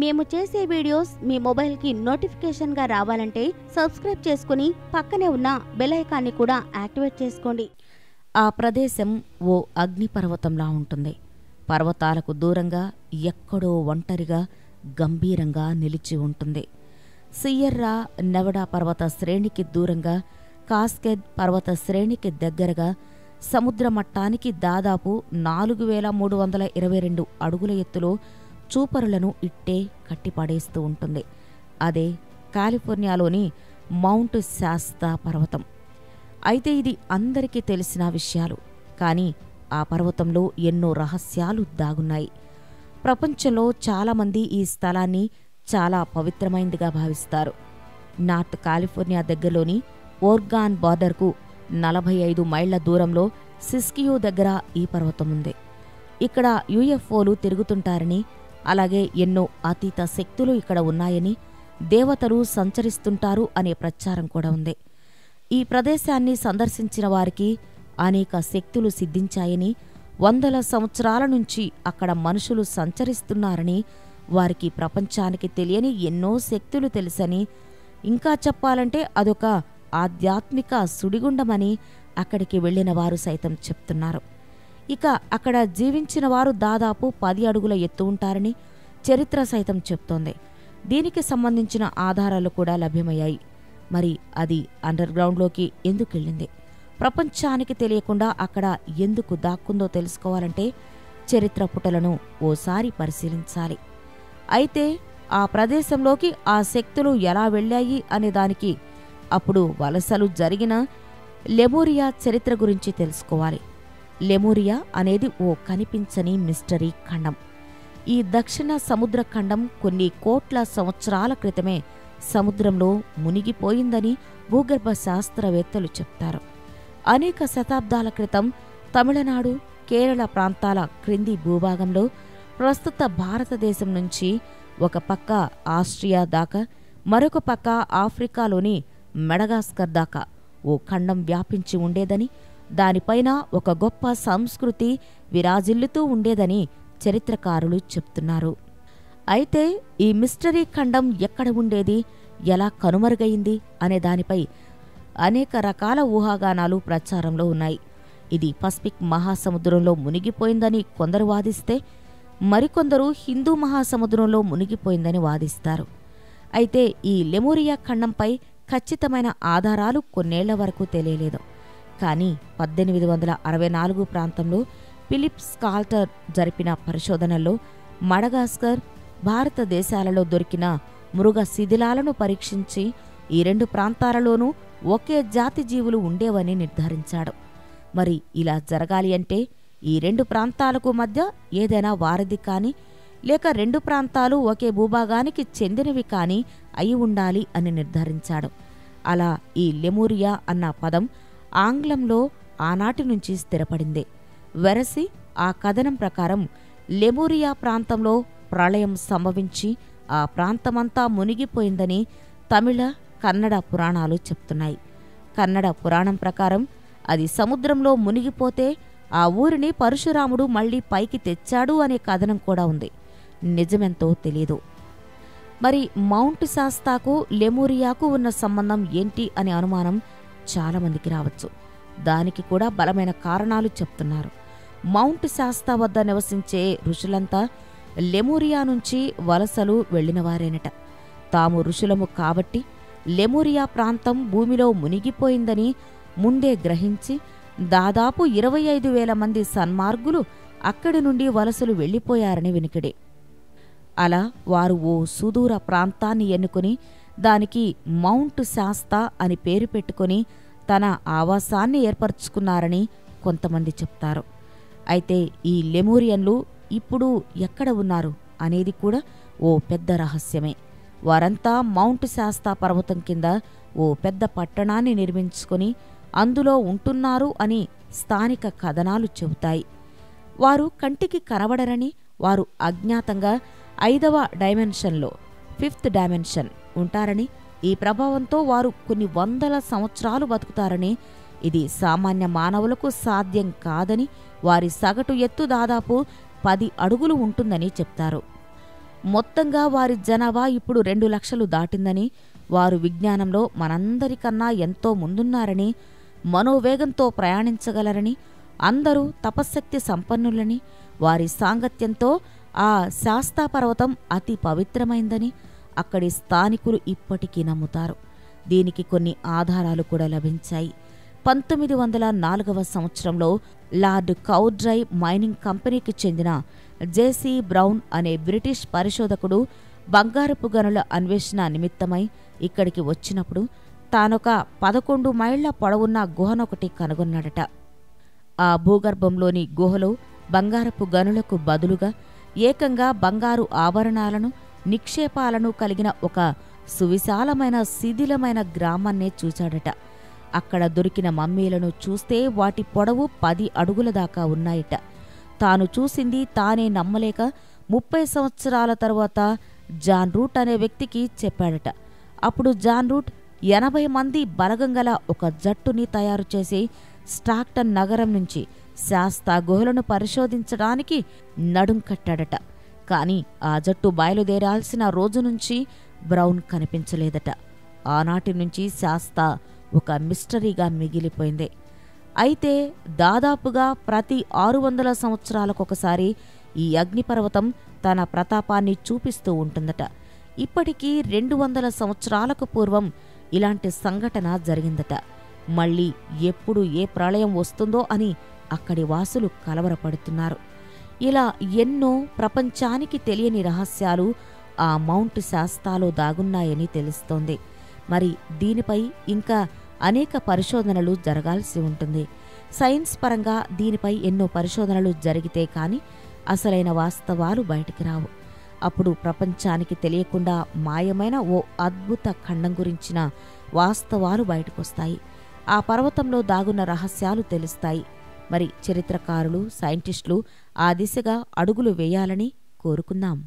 మేము చేసే వీడియోస్ మీ మొబైల్కి నోటిఫికేషన్గా రావాలంటే సబ్స్క్రైబ్ చేసుకుని పక్కనే ఉన్న బెలైకాన్ని కూడా యాక్టివేట్ చేసుకోండి. ఆ ప్రదేశం ఓ అగ్నిపర్వతంలా ఉంటుంది. పర్వతాలకు దూరంగా ఎక్కడో ఒంటరిగా గంభీరంగా నిలిచి ఉంటుంది. సియర్రా నెవడా పర్వత శ్రేణికి దూరంగా కాస్కెడ్ పర్వత శ్రేణికి దగ్గరగా సముద్ర మట్టానికి దాదాపు నాలుగు వేల మూడు వందల ఇరవై రెండు అడుగుల ఎత్తులో చూపరులను ఇట్టే కట్టిపడేస్తూ ఉంటుంది. అదే కాలిఫోర్నియాలోని మౌంట్ శాస్తా పర్వతం. అయితే ఇది అందరికీ తెలిసిన విషయాలు. కానీ ఆ పర్వతంలో ఎన్నో రహస్యాలు దాగున్నాయి. ప్రపంచంలో చాలామంది ఈ స్థలాన్ని చాలా పవిత్రమైందిగా భావిస్తారు. నార్త్ కాలిఫోర్నియా దగ్గరలోని ఓర్గాన్ బార్డర్కు నలభై ఐదు మైళ్ళ దూరంలో సిస్కియో దగ్గర ఈ పర్వతం ఉంది ఇక్కడ యుఎఫ్ఓలు తిరుగుతుంటారని అలాగే ఎన్నో అతీత శక్తులు ఇక్కడ ఉన్నాయని దేవతలు సంచరిస్తుంటారు అనే ప్రచారం కూడా ఉంది. ఈ ప్రదేశాన్ని సందర్శించిన వారికి అనేక శక్తులు సిద్ధించాయని వందల సంవత్సరాల నుంచి అక్కడ మనుషులు సంచరిస్తున్నారని వారికి ప్రపంచానికి తెలియని ఎన్నో శక్తులు తెలుసని ఇంకా చెప్పాలంటే అదొక ఆధ్యాత్మిక సుడిగుండమని అక్కడికి వెళ్ళిన వారు సైతం చెప్తున్నారు. ఇక అక్కడ జీవించిన వారు దాదాపు పది అడుగుల ఎత్తు ఉంటారని చరిత్ర సైతం చెప్తోంది. దీనికి సంబంధించిన ఆధారాలు కూడా లభ్యమయ్యాయి. మరి అది అండర్ గ్రౌండ్లోకి ఎందుకు వెళ్ళింది? ప్రపంచానికి తెలియకుండా అక్కడ ఎందుకు దాక్కుందో తెలుసుకోవాలంటే చరిత్ర పుటలను ఓసారి పరిశీలించాలి. అయితే ఆ ప్రదేశంలోకి ఆ శక్తులు ఎలా వెళ్ళాయి అనే దానికి అప్పుడు వలసలు జరిగిన లెమోరియా చరిత్ర గురించి తెలుసుకోవాలి. లెమోరియా అనేది ఓ కనిపించని మిస్టరీ ఖండం. ఈ దక్షిణ సముద్ర ఖండం కొన్ని కోట్ల సంవత్సరాల క్రితమే సముద్రంలో మునిగిపోయిందని భూగర్భ శాస్త్రవేత్తలు చెప్తారు. అనేక శతాబ్దాల క్రితం తమిళనాడు కేరళ ప్రాంతాల క్రింది భూభాగంలో ప్రస్తుత భారతదేశం నుంచి ఒక పక్క ఆస్ట్రియా దాకా మరొక పక్క ఆఫ్రికాలోని మెడగాస్కర్ దాకా ఓ ఖండం వ్యాపించి ఉండేదని దానిపైన ఒక గొప్ప సంస్కృతి విరాజిల్లుతూ ఉండేదని చరిత్రకారులు చెప్తున్నారు. అయితే ఈ మిస్టరీ ఖండం ఎక్కడ ఉండేది? ఎలా కనుమరుగైంది? అనే దానిపై అనేక రకాల ఊహాగానాలు ప్రచారంలో ఉన్నాయి. ఇది పసిఫిక్ మహాసముద్రంలో మునిగిపోయిందని కొందరు వాదిస్తే మరికొందరు హిందూ మహాసముద్రంలో మునిగిపోయిందని వాదిస్తారు. అయితే ఈ లెమోరియా ఖండంపై ఖచ్చితమైన ఆధారాలు కొన్నేళ్ళ వరకు తెలియలేదు. కానీ పద్దెనిమిది వందల అరవై నాలుగు ప్రాంతంలో ఫిలిప్ స్కాల్టర్ జరిపిన పరిశోధనల్లో మడగాస్కర్ భారతదేశాలలో దొరికిన మృగ శిథిలాలను పరీక్షించి ఈ రెండు ప్రాంతాలలోనూ ఒకే జాతి జీవులు ఉండేవని నిర్ధారించాడు. మరి ఇలా జరగాలి అంటే ఈ రెండు ప్రాంతాలకు మధ్య ఏదైనా వారధి కానీ లేక రెండు ప్రాంతాలు ఒకే భూభాగానికి చెందినవి కానీ అయి ఉండాలి అని నిర్ధారించాడు. అలా ఈ లెమూరియా అన్న పదం ఆంగ్లంలో ఆనాటి నుంచి స్థిరపడింది. వెరసి ఆ కథనం ప్రకారం లెమూరియా ప్రాంతంలో ప్రళయం సంభవించి ఆ ప్రాంతమంతా మునిగిపోయిందని తమిళ కన్నడ పురాణాలు చెప్తున్నాయి. కన్నడ పురాణం ప్రకారం అది సముద్రంలో మునిగిపోతే ఆ ఊరిని పరశురాముడు మళ్ళీ పైకి తెచ్చాడు అనే కథనం కూడా ఉంది. నిజమెంతో తెలియదు మరి మౌంట్ శాస్తాకు లెమూరియాకు ఉన్న సంబంధం ఏంటి అనే అనుమానం చాలామందికి రావచ్చు. దానికి కూడా బలమైన కారణాలు చెప్తున్నారు. మౌంట్ శాస్తా వద్ద నివసించే ఋషులంతా లెమూరియా నుంచి వలసలు వెళ్ళినవారేనట తాము ఋషులము కాబట్టి లెమూరియా ప్రాంతం భూమిలో మునిగిపోయిందని ముందే గ్రహించి దాదాపు ఇరవై ఐదు వేల మంది సన్మార్గులు అక్కడి నుండి వలసలు వెళ్ళిపోయారని వెనుకడే. అలా వారు ఓ సుదూర ప్రాంతాన్ని ఎన్నుకుని దానికి మౌంట్ శాస్తా అని పేరు పెట్టుకుని తన ఆవాసాన్ని ఏర్పరచుకున్నారని కొంతమంది చెప్తారు. అయితే ఈ లెమూరియన్లు ఇప్పుడు ఎక్కడ ఉన్నారు అనేది కూడా ఓ పెద్ద రహస్యమే. వారంతా మౌంట్ శాస్తా పర్వతం కింద ఓ పెద్ద పట్టణాన్ని నిర్మించుకొని అందులో ఉంటున్నారు అని స్థానిక కథనాలు చెబుతాయి. వారు కంటికి కనబడరని వారు అజ్ఞాతంగా ఐదవ డైమెన్షన్లో ఫిఫ్త్ డైమెన్షన్. ఉంటారని ఈ ప్రభావంతో వారు కొన్ని వందల సంవత్సరాలు బతుకుతారని ఇది సామాన్య మానవులకు సాధ్యం కాదని వారి సగటు ఎత్తు దాదాపు పది అడుగులు ఉంటుందని చెప్తారు. మొత్తంగా వారి జనాభా ఇప్పుడు రెండు లక్షలు దాటిందని వారు విజ్ఞానంలో మనందరికన్నా ఎంతో ముందున్నారని మనోవేగంతో ప్రయాణించగలరని అందరూ తపశ్శక్తి సంపన్నులని వారి సాంగత్యంతో ఆ శాస్తా పర్వతం అతి పవిత్రమైందని అక్కడి స్థానికులు ఇప్పటికీ నమ్ముతారు. దీనికి కొన్ని ఆధారాలు కూడా లభించాయి. పంతొమ్మిది వందల నాలుగవ సంవత్సరంలో లార్డ్ కౌడ్రై మైనింగ్ కంపెనీకి చెందిన జేసీ బ్రౌన్ అనే బ్రిటిష్ పరిశోధకుడు బంగారపు గనుల అన్వేషణ నిమిత్తమై ఇక్కడికి వచ్చినప్పుడు తానొక పదకొండు మైళ్ళ పొడవున్న గుహనొకటి కనుగొన్నాడట. ఆ భూగర్భంలోని గుహలో బంగారపు గనులకు బదులుగా ఏకంగా బంగారు ఆభరణాలను నిక్షేపాలను కలిగిన ఒక సువిశాలమైన శిథిలమైన గ్రామాన్నే చూచాడట. అక్కడ దొరికిన మమ్మీలను చూస్తే వాటి పొడవు పది అడుగుల దాకా ఉన్నాయట. తాను చూసింది తానే నమ్మలేక ముప్పై సంవత్సరాల తరువాత జాన్ రూట్ అనే వ్యక్తికి చెప్పాడట. అప్పుడు జాన్ రూట్ ఎనభై మంది బలగంగల ఒక జట్టుని తయారు చేసి స్టాక్టన్ నగరం నుంచి శాస్తా గుహలను పరిశోధించడానికి నడుం కట్టాడట. కానీ ఆ జట్టు బయలుదేరాల్సిన రోజు నుంచి బ్రౌన్ కనిపించలేదట. ఆనాటి నుంచి శాస్తా ఒక మిస్టరీగా మిగిలిపోయింది. అయితే దాదాపుగా ప్రతి ఆరు వందల సంవత్సరాలకొకసారి ఈ అగ్నిపర్వతం తన ప్రతాపాన్ని చూపిస్తూ ఉంటుందట. ఇప్పటికీ రెండు వందల సంవత్సరాలకు పూర్వం ఇలాంటి సంఘటన జరిగిందట. మళ్ళీ ఎప్పుడు ఏ ప్రళయం వస్తుందో అని అక్కడి వాసులు కలవరపడుతున్నారు. ఇలా ఎన్నో ప్రపంచానికి తెలియని రహస్యాలు ఆ మౌంట్ శాస్తాలో దాగున్నాయని తెలుస్తోంది. మరి దీనిపై ఇంకా అనేక పరిశోధనలు జరగాల్సి ఉంటుంది. సైన్స్ పరంగా దీనిపై ఎన్నో పరిశోధనలు జరిగితే కానీ అసలైన వాస్తవాలు బయటికి రావు. అప్పుడు ప్రపంచానికి తెలియకుండా మాయమైన ఓ అద్భుత ఖండం గురించిన వాస్తవాలు బయటకొస్తాయి. ఆ పర్వతంలో దాగున్న రహస్యాలు తెలుస్తాయి. మరి చరిత్రకారులు సైంటిస్టులు ఆ దిశగా అడుగులు వేయాలని కోరుకుందాం.